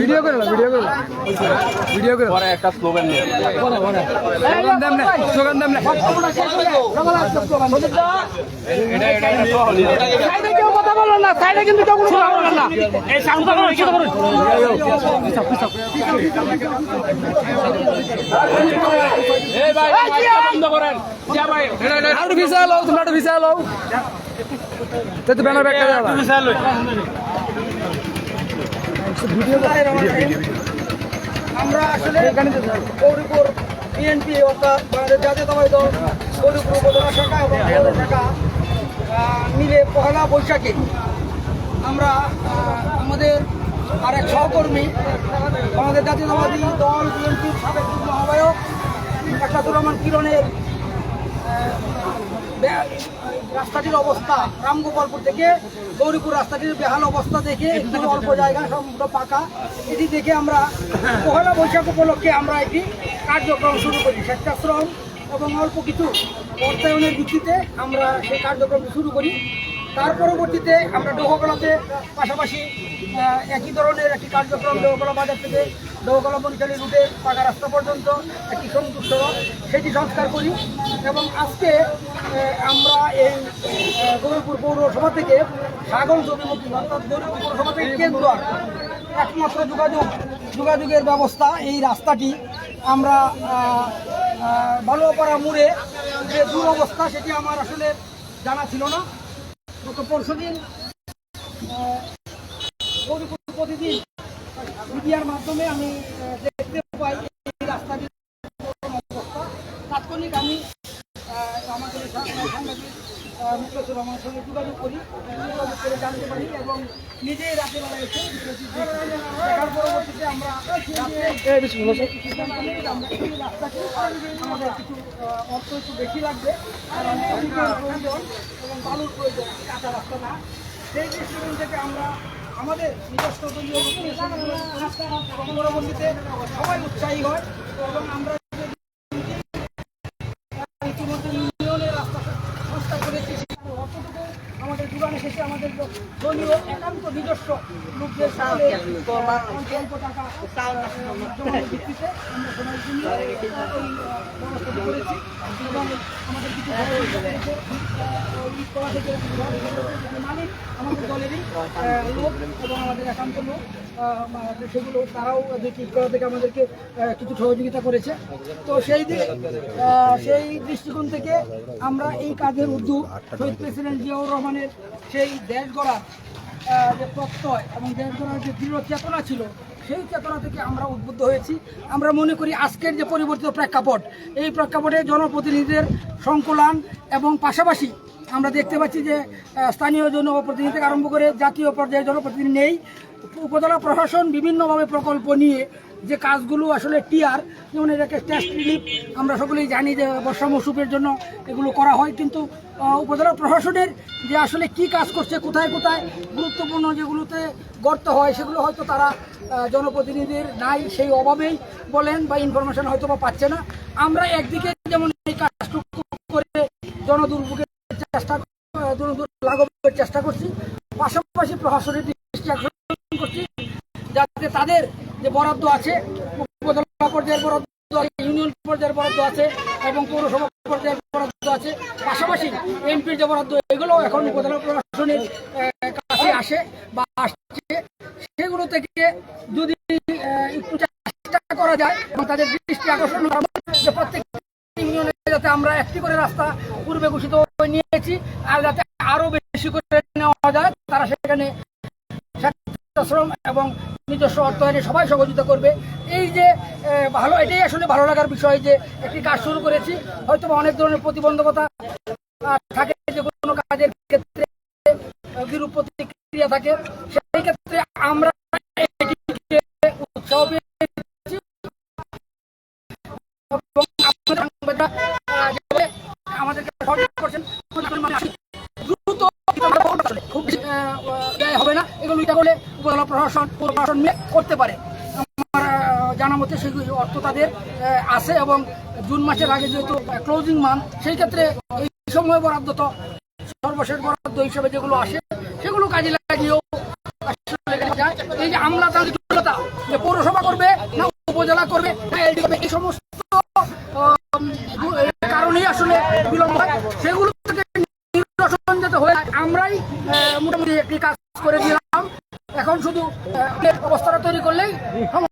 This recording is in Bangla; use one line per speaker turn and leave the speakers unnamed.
ভিডিও করে নাও, ভিডিও করে নাও। ভিডিও করে
পরে একটা স্লোগান নিয়ে।
স্লোগান দেন না স্লোগান দেন না।
এটা এটা এটা তো হলি।
সাইডে কেউ কথা বলল না সাইডে কিন্তু কেউ কোনো কথা বলল না। এই সাউন্ড করুন ছোট করুন
এই ভাই মাইকটা বন্ধ করেন। যা ভাই এটা এটা।
একটু ভিসা লও তোমরা ভিসা লও। তো ব্যানার ব্যাগটা দাও।
আমরা আসলে গৌরীপুর বিএনপি অর্থাৎ বাংলাদেশ জাতীয়তাবাদী দল গৌরীপুর উপজেলা শাখা এবং শাখা মিলে পহেলা বৈশাখে। আমরা আমাদের আরেক সহকর্মী আমাদের জাতীয়তাবাদী দল বিএনপির সাবেক যুগ্ম আহ্বায়ক একাদুর রহমান কিরণের রাস্তাটির অবস্থা, রামগোপালপুর থেকে গৌরীপুর রাস্তাটির বেহাল অবস্থা দেখে একটু অল্প জায়গা সম্পূর্ণ পাকা। এটি দেখে আমরা পহেলা বৈশাখ উপলক্ষে আমরা একটি কার্যক্রম শুরু করি স্বেচ্ছাশ্রম এবং অল্প কিছু অর্থায়নের ভিত্তিতে আমরা সেই কার্যক্রম শুরু করি। তার পরবর্তীতে আমরা ডোহগলাতে পাশাপাশি একই ধরনের একটি কার্যক্রম ডোহগলা বাজার থেকে ডোহগলা বরিশালী রুটে পাকা রাস্তা পর্যন্ত একটি সংযুক্ত সেটি সংস্কার করি এবং আজকে আমরা এই আহ, পৌরসভা থেকে সাগর জমিমুখী অর্থাৎ গৌরীপুর পৌরসভা থেকে কেন্দ্র একমাত্র যোগাযোগ যোগাযোগের ব্যবস্থা এই রাস্তাটি আমরা বালুয়াপাড়া মোড়ে যে দুরবস্থা সেটি আমার আসলে জানা ছিল না। গত পরশু দিন প্রতিদিন মিডিয়ার মাধ্যমে আমি দেখতে পাই এই রাস্তাটির তাৎক্ষণিক আমি আমাদের সাংবাদিক মুখলেসুর রহমানের সঙ্গে যোগাযোগ করি। যোগাযোগ করে জানতে পারি এবং নিজেই রাতে বেলা এসে দেখার পরবর্তীতে আমরা আমাদের কিছু অর্থ একটু বেশি লাগবে। প্রয়োজন এবং বালুর প্রয়োজন কাঁচা রাস্তা না। সেই দৃষ্টিকোণ থেকে আমরা আমাদের নিজস্ব পরবর্তীতে সবাই উৎসাহী হয়। এবং আমরা একান্ত এবং আমাদের একান্ত লোক সেগুলো তারাও করা থেকে আমাদেরকে কিছু সহযোগিতা করেছে তো সেই সেই দৃষ্টিকোণ থেকে আমরা এই কাজের উদ্যোগ শহীদ প্রেসিডেন্ট জিয়াউর রহমানের সেই দেশ গড়ার যে প্রত্যয় এবং দেশ গড়ার যে দৃঢ় চেতনা ছিল, সেই চেতনা থেকে আমরা উদ্বুদ্ধ হয়েছি। আমরা মনে করি আজকের যে পরিবর্তিত প্রেক্ষাপট, এই প্রেক্ষাপটে জনপ্রতিনিধিদের সংকলন এবং পাশাপাশি আমরা দেখতে পাচ্ছি যে স্থানীয় জনপ্রতিনিধি থেকে আরম্ভ করে জাতীয় পর্যায়ে জনপ্রতিনিধি নেই। উপজেলা প্রশাসন বিভিন্নভাবে প্রকল্প নিয়ে যে কাজগুলো আসলে টিআর, যেমন এটাকে টেস্ট রিলিফ আমরা সকলেই জানি যে বর্ষা মৌসুমের জন্য এগুলো করা হয়, কিন্তু উপজেলা প্রশাসনের যে আসলে কি কাজ করছে, কোথায় কোথায় গুরুত্বপূর্ণ যেগুলোতে গর্ত হয়, সেগুলো হয়তো তারা জনপ্রতিনিধির নাই, সেই অভাবেই বলেন বা ইনফরমেশন হয়তো বা পাচ্ছে না। আমরা একদিকে যেমন এই কাজটুকু করে জনদুর্ভোগের চেষ্টা লাঘবের চেষ্টা করছি। পাশাপাশি প্রশাসনের দৃষ্টি আকর্ষণ করছি, যাতে তাদের যে বরাদ্দ আছে, উপজেলা পর্যায়ের বরাদ্দ আছে, ইউনিয়ন পর্যায়ের বরাদ্দ আছে, এবং পৌরসভা পর্যায়ের বরাদ্দ আছে। পাশাপাশি এমপির যে বরাদ্দ, এগুলো এখন উপজেলা প্রশাসনের কাছে আসে বা আসছে। সেগুলো থেকে যদি একটু চেষ্টা করা যায়, এবং তাদের দৃষ্টি আকর্ষণ করা প্রত্যেক ইউনিয়নে যাতে আমরা একটি করে রাস্তা পূর্বে ঘোষিত নিয়েছি আর যাতে আরও বেশি করে নেওয়া যায়, তারা সেখানে শ্রম এবং নিজস্ব অর্থায়নে সবাই সহযোগিতা করবে। এই যে ভালো, এটাই আসলে ভালো লাগার বিষয় যে, একটি কাজ শুরু করেছি। হয়তো অনেক ধরনের প্রতিবন্ধকতা থাকে যে কোনো কাজের ক্ষেত্রে বিরূপ প্রতিক্রিয়া থাকে। সেই ক্ষেত্রে আমরা প্রশাসন প্রশাসন করতে পারে। আমার জানা মতে সেই অর্থ তাদের আছে এবং জুন মাসের আগে যেহেতু ক্লোজিং মান্থ সেই ক্ষেত্রে এই সময় বরাদ্দ তো সর্বশেষ বরাদ্দ হিসেবে যেগুলো আসে, সেগুলো কাজে লাগিয়েও এই যে আমলাতান্ত্রিকতা যে পৌরসভা করবে না উপজেলা করবে, না এলডি করবে, এই সমস্ত কারণেই আসলে বিলম্ব হয়। সেগুলো থেকে নিরসন যাতে হয়ে আমরাই মোটামুটি একটি কাজ করে দিলাম। এখন শুধু অবস্থাটা তৈরি করলেই